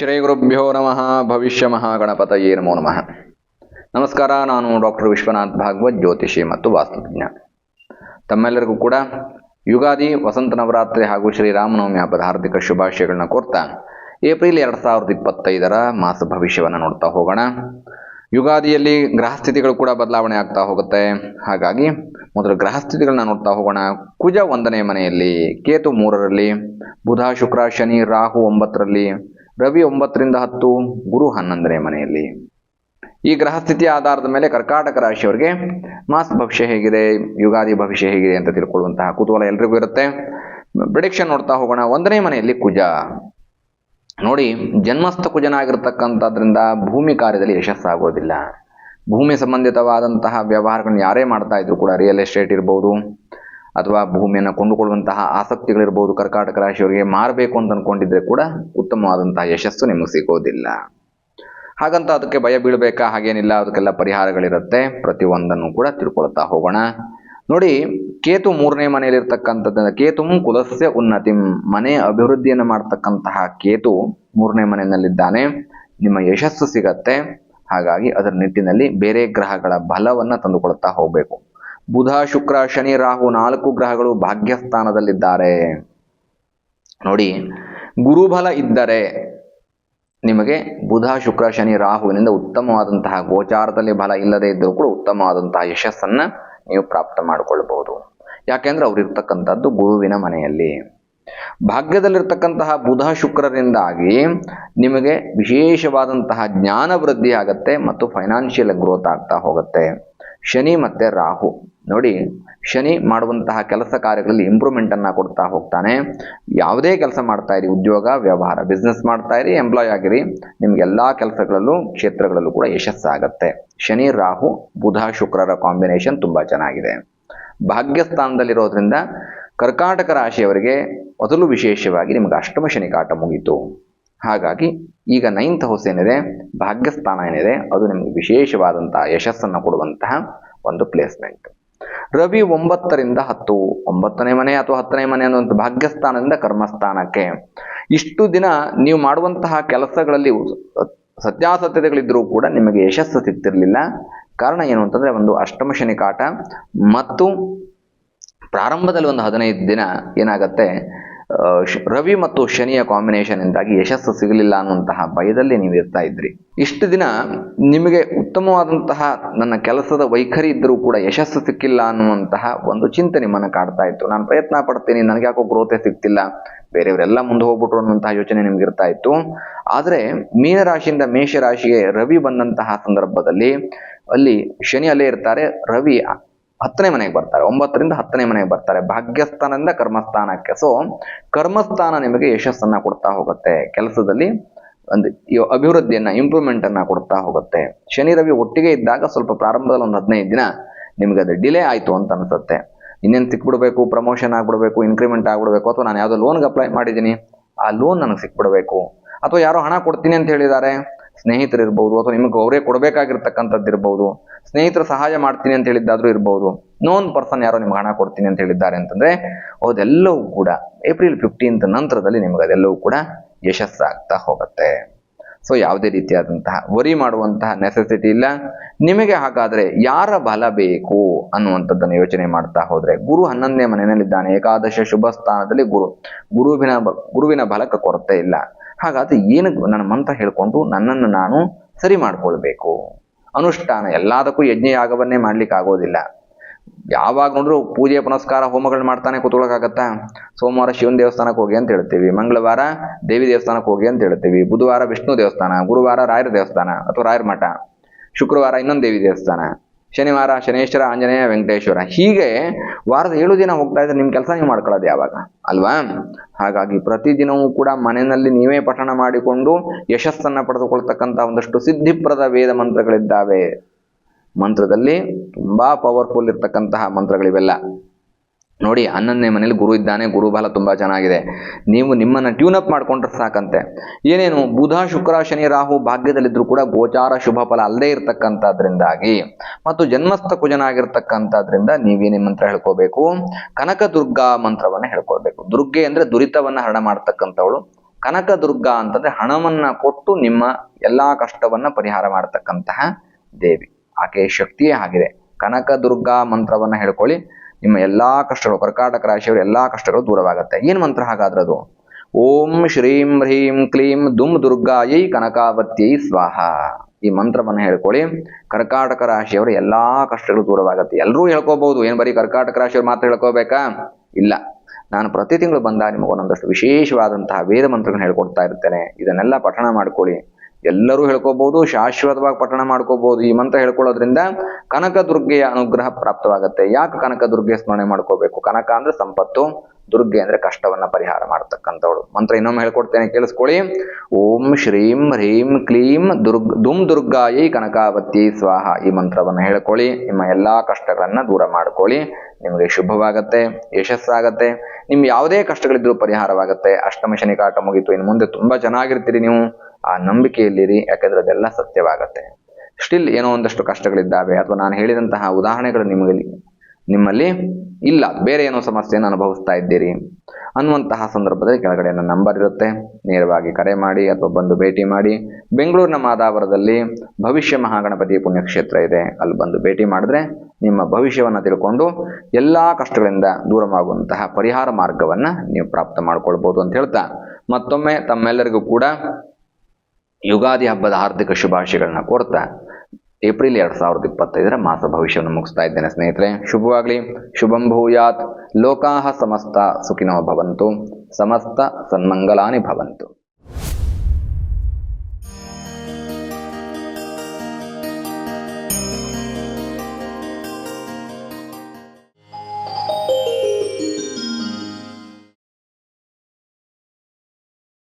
ಶ್ರೀ ಗುರುಭ್ಯೋ ನಮಃ. ಭವಿಷ್ಯ ಮಹಾಗಣಪತಯೇ ನಮೋ ನಮಃ. ನಮಸ್ಕಾರ, ನಾನು ಡಾಕ್ಟರ್ ವಿಶ್ವನಾಥ್ ಭಾಗವತ್, ಜ್ಯೋತಿಷಿ ಮತ್ತು ವಾಸ್ತುಜ್ಞ. ತಮ್ಮೆಲ್ಲರಿಗೂ ಕೂಡ ಯುಗಾದಿ, ವಸಂತ ನವರಾತ್ರಿ ಹಾಗೂ ಶ್ರೀರಾಮನವಮಿ ಹಬ್ಬದ ಹಾರ್ದಿಕ ಶುಭಾಶಯಗಳನ್ನ ಕೋರ್ತಾ ಏಪ್ರಿಲ್ ಎರಡು ಸಾವಿರದ ಇಪ್ಪತ್ತೈದರ ಮಾಸ ಭವಿಷ್ಯವನ್ನು ನೋಡ್ತಾ ಹೋಗೋಣ. ಯುಗಾದಿಯಲ್ಲಿ ಗ್ರಹಸ್ಥಿತಿಗಳು ಕೂಡ ಬದಲಾವಣೆ ಆಗ್ತಾ ಹೋಗುತ್ತೆ. ಹಾಗಾಗಿ ಮೊದಲು ಗ್ರಹಸ್ಥಿತಿಗಳನ್ನ ನೋಡ್ತಾ ಹೋಗೋಣ. ಕುಜ ಒಂದನೇ ಮನೆಯಲ್ಲಿ, ಕೇತು ಮೂರರಲ್ಲಿ, ಬುಧ ಶುಕ್ರ ಶನಿ ರಾಹು ಒಂಬತ್ತರಲ್ಲಿ ರವಿ ಒಂಬತ್ತರಿಂದ ಹತ್ತು, ಗುರು ಹನ್ನೊಂದನೇ ಮನೆಯಲ್ಲಿ. ಈ ಗ್ರಹ ಸ್ಥಿತಿ ಆಧಾರದ ಮೇಲೆ ಕರ್ಕಾಟಕ ರಾಶಿಯವರಿಗೆ ಮಾಸ್ ಭವಿಷ್ಯ ಹೇಗಿದೆ, ಯುಗಾದಿ ಭವಿಷ್ಯ ಹೇಗಿದೆ ಅಂತ ತಿಳ್ಕೊಳ್ಳುವಂತಹ ಕುತೂಹಲ ಎಲ್ರಿಗೂ ಇರುತ್ತೆ. ಪ್ರಿಡಿಕ್ಷನ್ ನೋಡ್ತಾ ಹೋಗೋಣ. ಒಂದನೇ ಮನೆಯಲ್ಲಿ ಕುಜ. ನೋಡಿ, ಜನ್ಮಸ್ಥ ಕುಜನಾಗಿರ್ತಕ್ಕಂಥದ್ರಿಂದ ಭೂಮಿ ಕಾರ್ಯದಲ್ಲಿ ಯಶಸ್ಸಾಗೋದಿಲ್ಲ. ಭೂಮಿ ಸಂಬಂಧಿತವಾದಂತಹ ವ್ಯವಹಾರಗಳನ್ನ ಯಾರೇ ಮಾಡ್ತಾ ಇದ್ರು ಕೂಡ ರಿಯಲ್ ಎಸ್ಟೇಟ್ ಇರ್ಬೋದು ಅಥವಾ ಭೂಮಿಯನ್ನು ಕೊಂಡುಕೊಳ್ಳುವಂತಹ ಆಸಕ್ತಿಗಳಿರ್ಬೋದು ಕರ್ಕಾಟಕ ರಾಶಿಯವರಿಗೆ ಮಾರಬೇಕು ಅಂತ ಅಂದ್ಕೊಂಡಿದ್ರೆ ಕೂಡ ಉತ್ತಮವಾದಂತಹ ಯಶಸ್ಸು ನಿಮಗೆ ಸಿಗೋದಿಲ್ಲ. ಹಾಗಂತ ಅದಕ್ಕೆ ಭಯ ಬೀಳಬೇಕಾ, ಹಾಗೇನಿಲ್ಲ, ಅದಕ್ಕೆಲ್ಲ ಪರಿಹಾರಗಳಿರುತ್ತೆ. ಪ್ರತಿಯೊಂದನ್ನು ಕೂಡ ತಿಳ್ಕೊಳ್ತಾ ಹೋಗೋಣ. ನೋಡಿ, ಕೇತು ಮೂರನೇ ಮನೆಯಲ್ಲಿರ್ತಕ್ಕಂಥದ್ದ, ಕೇತು ಕುಲಸ್ಯ ಉನ್ನತಿ, ಮನೆ ಅಭಿವೃದ್ಧಿಯನ್ನು ಮಾಡ್ತಕ್ಕಂತಹ ಕೇತು ಮೂರನೇ ಮನೆಯಲ್ಲಿದ್ದಾನೆ. ನಿಮ್ಮ ಯಶಸ್ಸು ಸಿಗತ್ತೆ. ಹಾಗಾಗಿ ಅದರ ನಿಟ್ಟಿನಲ್ಲಿ ಬೇರೆ ಗ್ರಹಗಳ ಬಲವನ್ನು ತಂದುಕೊಳ್ತಾ ಹೋಗಬೇಕು. ಬುಧ, ಶುಕ್ರ, ಶನಿ, ರಾಹು ನಾಲ್ಕು ಗ್ರಹಗಳು ಭಾಗ್ಯಸ್ಥಾನದಲ್ಲಿದ್ದಾರೆ. ನೋಡಿ, ಗುರುಬಲ ಇದ್ದರೆ ನಿಮಗೆ ಬುಧ, ಶುಕ್ರ, ಶನಿ, ರಾಹುವಿನಿಂದ ಉತ್ತಮವಾದಂತಹ ಗೋಚಾರದಲ್ಲಿ ಬಲ ಇಲ್ಲದೆ ಇದ್ದರೂ ಕೂಡ ಉತ್ತಮವಾದಂತಹ ಯಶಸ್ಸನ್ನು ನೀವು ಪ್ರಾಪ್ತ ಮಾಡಿಕೊಳ್ಳಬಹುದು ಯಾಕೆಂದ್ರೆ ಅವರಿರ್ತಕ್ಕಂಥದ್ದು ಗುರುವಿನ ಮನೆಯಲ್ಲಿ. ಭಾಗ್ಯದಲ್ಲಿರ್ತಕ್ಕಂತಹ ಬುಧ, ಶುಕ್ರರಿಂದಾಗಿ ನಿಮಗೆ ವಿಶೇಷವಾದಂತಹ ಜ್ಞಾನ ವೃದ್ಧಿ ಆಗತ್ತೆ ಮತ್ತು ಫೈನಾನ್ಷಿಯಲ್ ಗ್ರೋತ್ ಆಗ್ತಾ ಹೋಗುತ್ತೆ. ಶನಿ ಮತ್ತೆ ರಾಹು. ನೋಡಿ, ಶನಿ ಮಾಡುವಂತಹ ಕೆಲಸ ಕಾರ್ಯಗಳಲ್ಲಿ ಇಂಪ್ರೂವ್ಮೆಂಟ್ ಅನ್ನ ಕೊಡ್ತಾ ಹೋಗ್ತಾನೆ. ಯಾವುದೇ ಕೆಲಸ ಮಾಡ್ತಾ ಇರಿ, ಉದ್ಯೋಗ, ವ್ಯವಹಾರ ಬಿಸ್ನೆಸ್ ಮಾಡ್ತಾ ಇರಿ ಎಂಪ್ಲಾಯ್ ಆಗಿರಿ, ನಿಮ್ಗೆ ಎಲ್ಲಾ ಕೆಲಸಗಳಲ್ಲೂ, ಕ್ಷೇತ್ರಗಳಲ್ಲೂ ಕೂಡ ಯಶಸ್ಸಾಗತ್ತೆ. ಶನಿ, ರಾಹು, ಬುಧ, ಶುಕ್ರರ ಕಾಂಬಿನೇಷನ್ ತುಂಬಾ ಚೆನ್ನಾಗಿದೆ. ಭಾಗ್ಯಸ್ಥಾನದಲ್ಲಿರೋದ್ರಿಂದ ಕರ್ಕಾಟಕ ರಾಶಿಯವರಿಗೆ ಮೊದಲು ವಿಶೇಷವಾಗಿ ನಿಮಗೆ ಅಷ್ಟಮ ಶನಿ ಕಾಟ ಮುಗೀತು. ಹಾಗಾಗಿ ಈಗ ನೈನ್ತ್ ಹೌಸ್ ಏನಿದೆ, ಭಾಗ್ಯಸ್ಥಾನ ಏನಿದೆ, ಅದು ನಿಮಗೆ ವಿಶೇಷವಾದಂತಹ ಯಶಸ್ಸನ್ನು ಕೊಡುವಂತಹ ಒಂದು ಪ್ಲೇಸ್ಮೆಂಟ್ ರವಿ ಒಂಬತ್ತರಿಂದ ಹತ್ತು, ಒಂಬತ್ತನೇ ಮನೆ ಅಥವಾ ಹತ್ತನೇ ಮನೆ ಅನ್ನುವಂಥ ಭಾಗ್ಯಸ್ಥಾನದಿಂದ ಕರ್ಮಸ್ಥಾನಕ್ಕೆ. ಇಷ್ಟು ದಿನ ನೀವು ಮಾಡುವಂತಹ ಕೆಲಸಗಳಲ್ಲಿ ಸತ್ಯಾಸತ್ಯತೆಗಳಿದ್ರೂ ಕೂಡ ನಿಮಗೆ ಯಶಸ್ಸು ಸಿಗ್ತಿರಲಿಲ್ಲ. ಕಾರಣ ಏನು ಅಂತಂದ್ರೆ ಒಂದು ಅಷ್ಟಮ ಶನಿ ಕಾಟ ಮತ್ತು ಪ್ರಾರಂಭದಲ್ಲಿ ಒಂದು ಹದಿನೈದು ದಿನ ಏನಾಗತ್ತೆ ರವಿ ಮತ್ತು ಶನಿಯ ಕಾಂಬಿನೇಷನ್ ಇಂದಾಗಿ ಯಶಸ್ಸು ಸಿಗಲಿಲ್ಲ ಅನ್ನುವಂತಹ ಭಯದಲ್ಲಿ ನೀವು ಇರ್ತಾ ಇದ್ರಿ. ಇಷ್ಟು ದಿನ ನಿಮಗೆ ಉತ್ತಮವಾದಂತಹ ನನ್ನ ಕೆಲಸದ ವೈಖರಿ ಇದ್ದರೂ ಕೂಡ ಯಶಸ್ಸು ಸಿಕ್ಕಿಲ್ಲ ಅನ್ನುವಂತಹ ಒಂದು ಚಿಂತೆ ನಿಮ್ಮನ್ನು ಕಾಡ್ತಾ ಇತ್ತು. ನಾನು ಪ್ರಯತ್ನ ಪಡ್ತೀನಿ, ನನಗೆ ಯಾಕೋ ಗ್ರೋತೆ ಸಿಗ್ತಿಲ್ಲ, ಬೇರೆಯವರೆಲ್ಲ ಮುಂದೆ ಹೋಗ್ಬಿಟ್ರು ಅನ್ನುವಂತಹ ಯೋಚನೆ ನಿಮ್ಗೆ ಇರ್ತಾ ಇತ್ತು. ಆದರೆ ಮೀನರಾಶಿಯಿಂದ ಮೇಷರಾಶಿಗೆ ರವಿ ಬಂದಂತಹ ಸಂದರ್ಭದಲ್ಲಿ ಅಲ್ಲಿ ಶನಿ ಅಲ್ಲೇ ಇರ್ತಾರೆ, ರವಿ ಹತ್ತನೇ ಮನೆಗೆ ಬರ್ತಾರೆ, ಒಂಬತ್ತರಿಂದ ಹತ್ತನೇ ಮನೆಗೆ ಬರ್ತಾರೆ, ಭಾಗ್ಯಸ್ಥಾನದಿಂದ ಕರ್ಮಸ್ಥಾನಕ್ಕೆ. ಸೊ ಕರ್ಮಸ್ಥಾನ ನಿಮಗೆ ಯಶಸ್ಸನ್ನ ಕೊಡ್ತಾ ಹೋಗುತ್ತೆ. ಕೆಲಸದಲ್ಲಿ ಒಂದು ಅಭಿವೃದ್ಧಿಯನ್ನ ಇಂಪ್ರೂವ್ಮೆಂಟ್ ಅನ್ನ ಕೊಡ್ತಾ ಹೋಗುತ್ತೆ. ಶನಿ, ರವಿ ಒಟ್ಟಿಗೆ ಇದ್ದಾಗ ಸ್ವಲ್ಪ ಪ್ರಾರಂಭದಲ್ಲಿ ಒಂದು ಹದಿನೈದು ದಿನ ನಿಮಗೆ ಅದು ಡಿಲೇ ಆಯಿತು ಅಂತ ಅನ್ಸುತ್ತೆ. ಇನ್ನೇನು ಸಿಕ್ಬಿಡ್ಬೇಕು ಪ್ರಮೋಷನ್ ಆಗ್ಬಿಡ್ಬೇಕು ಇನ್ಕ್ರಿಮೆಂಟ್ ಆಗ್ಬಿಡ್ಬೇಕು, ಅಥವಾ ನಾನು ಯಾವುದೋ ಲೋನ್ಗೆ ಅಪ್ಲೈ ಮಾಡಿದ್ದೀನಿ, ಆ ಲೋನ್ ನನಗೆ ಸಿಕ್ಬಿಡ್ಬೇಕು. ಅಥವಾ ಯಾರೋ ಹಣ ಕೊಡ್ತೀನಿ ಅಂತ ಹೇಳಿದ್ದಾರೆ ಸ್ನೇಹಿತರು ಇರ್ಬೋದು ಅಥವಾ ನಿಮಗೆ ಅವರೇ ಕೊಡಬೇಕಾಗಿರ್ತಕ್ಕಂಥದ್ದು ಇರ್ಬೋದು, ಸ್ನೇಹಿತರು ಸಹಾಯ ಮಾಡ್ತೀನಿ ಅಂತ ಹೇಳಿದ್ದಾದ್ರೂ ಇರ್ಬೋದು ನೋನ್ ಪರ್ಸನ್ ಯಾರೋ ನಿಮ್ಗೆ ಹಣ ಕೊಡ್ತೀನಿ ಅಂತ ಹೇಳಿದ್ದಾರೆ ಅಂತಂದ್ರೆ ಅದೆಲ್ಲವೂ ಕೂಡ ಏಪ್ರಿಲ್ ಫಿಫ್ಟೀನ್ತ್ ನಂತರದಲ್ಲಿ ನಿಮ್ಗೆ ಅದೆಲ್ಲವೂ ಕೂಡ ಯಶಸ್ಸಾಗ್ತಾ ಹೋಗುತ್ತೆ. ಸೊ ಯಾವುದೇ ರೀತಿಯಾದಂತಹ ವರಿ ಮಾಡುವಂತಹ ನೆಸೆಸಿಟಿ ಇಲ್ಲ. ನಿಮಗೆ ಹಾಗಾದ್ರೆ ಯಾರ ಬಲ ಬೇಕು ಅನ್ನುವಂಥದ್ದನ್ನು ಯೋಚನೆ ಮಾಡ್ತಾ ಹೋದ್ರೆ ಗುರು ಹನ್ನೊಂದನೇ ಮನೆಯಲ್ಲಿದ್ದಾನೆ. ಏಕಾದಶ ಶುಭ ಸ್ಥಾನದಲ್ಲಿ ಗುರು, ಗುರುವಿನ ಗುರುವಿನ ಬಲಕ್ಕೆ ಕೊರತೆ ಇಲ್ಲ. ಹಾಗಾದ್ರೆ ಏನು ನನ್ನ ಮಂತ್ರ ಹೇಳ್ಕೊಂಡು ನನ್ನನ್ನು ನಾನು ಸರಿ ಮಾಡ್ಕೊಳ್ಬೇಕು? ಅನುಷ್ಠಾನ ಎಲ್ಲದಕ್ಕೂ ಯಜ್ಞ ಯಾಗವನ್ನೇ ಮಾಡ್ಲಿಕ್ಕೆ ಆಗೋದಿಲ್ಲ. ಯಾವಾಗ ನೋಡ್ರು ಪೂಜೆ, ಪುನಸ್ಕಾರ, ಹೋಮಗಳು ಮಾಡ್ತಾನೆ ಕೂತ್ಕೊಳ್ಳೋಕ್ಕಾಗತ್ತಾ ಸೋಮವಾರ ಶಿವನ ದೇವಸ್ಥಾನಕ್ಕೆ ಹೋಗಿ ಅಂತ ಹೇಳ್ತೀವಿ. ಮಂಗಳವಾರ ದೇವಿ ದೇವಸ್ಥಾನಕ್ಕೆ ಹೋಗಿ ಅಂತ ಹೇಳ್ತೀವಿ. ಬುಧವಾರ ವಿಷ್ಣು ದೇವಸ್ಥಾನ, ಗುರುವಾರ ರಾಯರ ದೇವಸ್ಥಾನ ಅಥವಾ ರಾಯರ ಮಠ, ಶುಕ್ರವಾರ ಇನ್ನೊಂದು ದೇವಿ ದೇವಸ್ಥಾನ. ಶನಿವಾರ, ಶನೇಶ್ವರ, ಆಂಜನೇಯ, ವೆಂಕಟೇಶ್ವರ. ಹೀಗೆ ವಾರದ ಏಳು ದಿನ ಹೋಗ್ತಾ ಇದ್ರೆ ನಿಮ್ಮ ಕೆಲಸ ನೀವು ಮಾಡ್ಕೊಳ್ಳೋದು ಯಾವಾಗ? ಅಲ್ವಾ? ಹಾಗಾಗಿ ಪ್ರತಿದಿನವೂ ಕೂಡ ಮನೆಯಲ್ಲಿ ನೀವೇ ಪಠಣ ಮಾಡಿಕೊಂಡು ಯಶಸ್ಸನ್ನ ಪಡೆದುಕೊಳ್ತಕ್ಕಂಥ ಒಂದಷ್ಟು ಸಿದ್ಧಿಪ್ರದ ವೇದ ಮಂತ್ರಗಳಿದ್ದಾವೆ. ಮಂತ್ರದಲ್ಲಿ ತುಂಬಾ ಪವರ್ಫುಲ್ ಇರ್ತಕ್ಕಂತಹ ಮಂತ್ರಗಳಿವೆಲ್ಲ. ನೋಡಿ ಹನ್ನೊಂದನೇ ಮನೇಲಿ ಗುರು ಇದ್ದಾನೆ, ಗುರು ಬಲ ತುಂಬ ಚೆನ್ನಾಗಿದೆ. ನೀವು ನಿಮ್ಮನ್ನ ಟ್ಯೂನ್ ಅಪ್ ಮಾಡ್ಕೊಂಡ್ರೆ ಸಾಕಂತೆ. ಏನೇನು? ಬುಧ, ಶುಕ್ರ, ಶನಿ, ರಾಹು ಭಾಗ್ಯದಲ್ಲಿದ್ದರೂ ಕೂಡ ಗೋಚಾರ ಶುಭ ಫಲ ಅಲ್ಲದೇ ಇರತಕ್ಕಂಥದ್ರಿಂದಾಗಿ ಮತ್ತು ಜನ್ಮಸ್ಥ ಕುಜನಾಗಿರ್ತಕ್ಕಂಥದ್ರಿಂದ ನೀವೇನೇ ಮಂತ್ರ ಹೇಳ್ಕೋಬೇಕು. ಕನಕ ದುರ್ಗಾ ಮಂತ್ರವನ್ನ ಹೇಳ್ಕೊಳ್ಬೇಕು. ದುರ್ಗೆ ಅಂದ್ರೆ ದುರಿತವನ್ನ ಹರಣ ಮಾಡ್ತಕ್ಕಂಥವಳು. ಕನಕ ದುರ್ಗಾ ಅಂತಂದ್ರೆ ಹಣವನ್ನ ಕೊಟ್ಟು ನಿಮ್ಮ ಎಲ್ಲಾ ಕಷ್ಟವನ್ನ ಪರಿಹಾರ ಮಾಡತಕ್ಕಂತಹ ದೇವಿ. ಆಕೆಯ ಶಕ್ತಿಯೇ ಆಗಿದೆ. ಕನಕ ದುರ್ಗಾ ಮಂತ್ರವನ್ನ ಹೇಳ್ಕೊಳ್ಳಿ. ನಿಮ್ಮ ಎಲ್ಲಾ ಕಷ್ಟಗಳು, ಕರ್ಕಾಟಕ ರಾಶಿಯವರ ಎಲ್ಲಾ ಕಷ್ಟಗಳು ದೂರವಾಗುತ್ತೆ. ಏನು ಮಂತ್ರ ಹಾಗಾದ್ರೆ ಅದು? ಓಂ ಶ್ರೀಂ ಹ್ರೀಂ ಕ್ಲೀಂ ದುಮ್ ದುರ್ಗಾಯೈ ಕನಕಾವತ್ಯೈ ಸ್ವಾಹ. ಈ ಮಂತ್ರವನ್ನು ಹೇಳ್ಕೊಳ್ಳಿ. ಕರ್ಕಾಟಕ ರಾಶಿಯವರ ಎಲ್ಲಾ ಕಷ್ಟಗಳು ದೂರವಾಗುತ್ತೆ. ಎಲ್ಲರೂ ಹೇಳ್ಕೋಬಹುದು ಏನು ಬರೀ ಕರ್ಕಾಟಕ ರಾಶಿಯವ್ರು ಮಾತ್ರ ಹೇಳ್ಕೋಬೇಕಾ? ಇಲ್ಲ. ನಾನು ಪ್ರತಿ ತಿಂಗಳು ಬಂದಾಗ ನಿಮಗೆ ಒಂದೊಂದಷ್ಟು ವಿಶೇಷವಾದಂತಹ ವೇದ ಮಂತ್ರಗಳನ್ನ ಹೇಳ್ಕೊಡ್ತಾ ಇರ್ತೇನೆ. ಇದನ್ನೆಲ್ಲ ಪಠಣ ಮಾಡ್ಕೊಳ್ಳಿ. ಎಲ್ಲರೂ ಹೇಳ್ಕೋಬಹುದು ಶಾಶ್ವತವಾಗಿ ಪಠಣ ಮಾಡ್ಕೋಬಹುದು ಈ ಮಂತ್ರ ಹೇಳ್ಕೊಳ್ಳೋದ್ರಿಂದ ಕನಕ ದುರ್ಗೆಯ ಅನುಗ್ರಹ ಪ್ರಾಪ್ತವಾಗುತ್ತೆ. ಯಾಕೆ ಕನಕ ದುರ್ಗೆ ಸ್ಮರಣೆ ಮಾಡ್ಕೋಬೇಕು? ಕನಕ ಅಂದ್ರೆ ಸಂಪತ್ತು, ದುರ್ಗೆ ಅಂದ್ರೆ ಕಷ್ಟವನ್ನ ಪರಿಹಾರ ಮಾಡತಕ್ಕಂಥವಳು. ಮಂತ್ರ ಇನ್ನೊಮ್ಮೆ ಹೇಳ್ಕೊಡ್ತೇನೆ, ಕೇಳಿಸ್ಕೊಳ್ಳಿ. ಓಂ ಶ್ರೀಂ ಹ್ರೀಂ ಕ್ಲೀಂ ದುರ್ಗ್ ದುಮ್ ದುರ್ಗಾಯಿ ಕನಕಾವತಿ ಸ್ವಾಹ. ಈ ಮಂತ್ರವನ್ನ ಹೇಳ್ಕೊಳ್ಳಿ. ನಿಮ್ಮ ಎಲ್ಲಾ ಕಷ್ಟಗಳನ್ನ ದೂರ ಮಾಡ್ಕೊಳ್ಳಿ. ನಿಮಗೆ ಶುಭವಾಗತ್ತೆ, ಯಶಸ್ಸಾಗತ್ತೆ. ನಿಮ್ ಯಾವುದೇ ಕಷ್ಟಗಳಿದ್ರೂ ಪರಿಹಾರವಾಗತ್ತೆ. ಅಷ್ಟಮ ಶನಿ ಕಾಟ ಮುಗೀತು, ಇನ್ನು ಮುಂದೆ ತುಂಬಾ ಚೆನ್ನಾಗಿರ್ತೀರಿ ನೀವು. ಆ ನಂಬಿಕೆಯಲ್ಲಿರಿ, ಯಾಕಂದ್ರೆ ಅದೆಲ್ಲ ಸತ್ಯವಾಗತ್ತೆ. ಸ್ಟಿಲ್ ಏನೋ ಒಂದಷ್ಟು ಕಷ್ಟಗಳಿದ್ದಾವೆ. ಅಥವಾ ನಾನು ಹೇಳಿದಂತಹ ಉದಾಹರಣೆಗಳು ನಿಮಗೆ ನಿಮ್ಮಲ್ಲಿ ಇಲ್ಲ. ಬೇರೆ ಏನೋ ಸಮಸ್ಯೆಯನ್ನು ಅನುಭವಿಸ್ತಾ ಇದ್ದೀರಿ ಅನ್ನುವಂತಹ ಸಂದರ್ಭದಲ್ಲಿ ಕೆಳಗಡೆ ನನ್ನ ನಂಬರ್ ಇರುತ್ತೆ. ನೇರವಾಗಿ ಕರೆ ಮಾಡಿ ಅಥವಾ ಬಂದು ಭೇಟಿ ಮಾಡಿ. ಬೆಂಗಳೂರಿನ ಮಾದಾವರದಲ್ಲಿ ಭವಿಷ್ಯ ಮಹಾಗಣಪತಿ ಪುಣ್ಯಕ್ಷೇತ್ರ ಇದೆ. ಅಲ್ಲಿ ಬಂದು ಭೇಟಿ ಮಾಡಿದ್ರೆ ನಿಮ್ಮ ಭವಿಷ್ಯವನ್ನು ತಿಳ್ಕೊಂಡು ಎಲ್ಲ ಕಷ್ಟಗಳಿಂದ ದೂರವಾಗುವಂತಹ ಪರಿಹಾರ ಮಾರ್ಗವನ್ನು ನೀವು ಪ್ರಾಪ್ತ ಮಾಡ್ಕೊಳ್ಬೋದು ಅಂತ ಹೇಳ್ತಾ ಮತ್ತೊಮ್ಮೆ ತಮ್ಮೆಲ್ಲರಿಗೂ ಕೂಡ ಯುಗಾದಿ ಹಬ್ಬದ ಹಾರ್ದಿಕ ಶುಭಾಶಯಗಳನ್ನ ಕೋರ್ತಾ ಏಪ್ರಿಲ್ ಎರಡ್ ಸಾವಿರದ ಇಪ್ಪತ್ತೈದರ ಮಾಸ ಭವಿಷ್ಯವನ್ನು ಮುಗಿಸ್ತಾ ಇದ್ದೇನೆ ಸ್ನೇಹಿತರೆ. ಶುಭವಾಗ್ಲಿ. ಶುಭಂ ಭೂಯಾತ್. ಲೋಕಾಹ ಸಮಸ್ತ ಸುಖಿನೋ ಭವಂತು. ಸಮಸ್ತ ಸನ್ಮಂಗಲಾನಿ ಭವಂತು.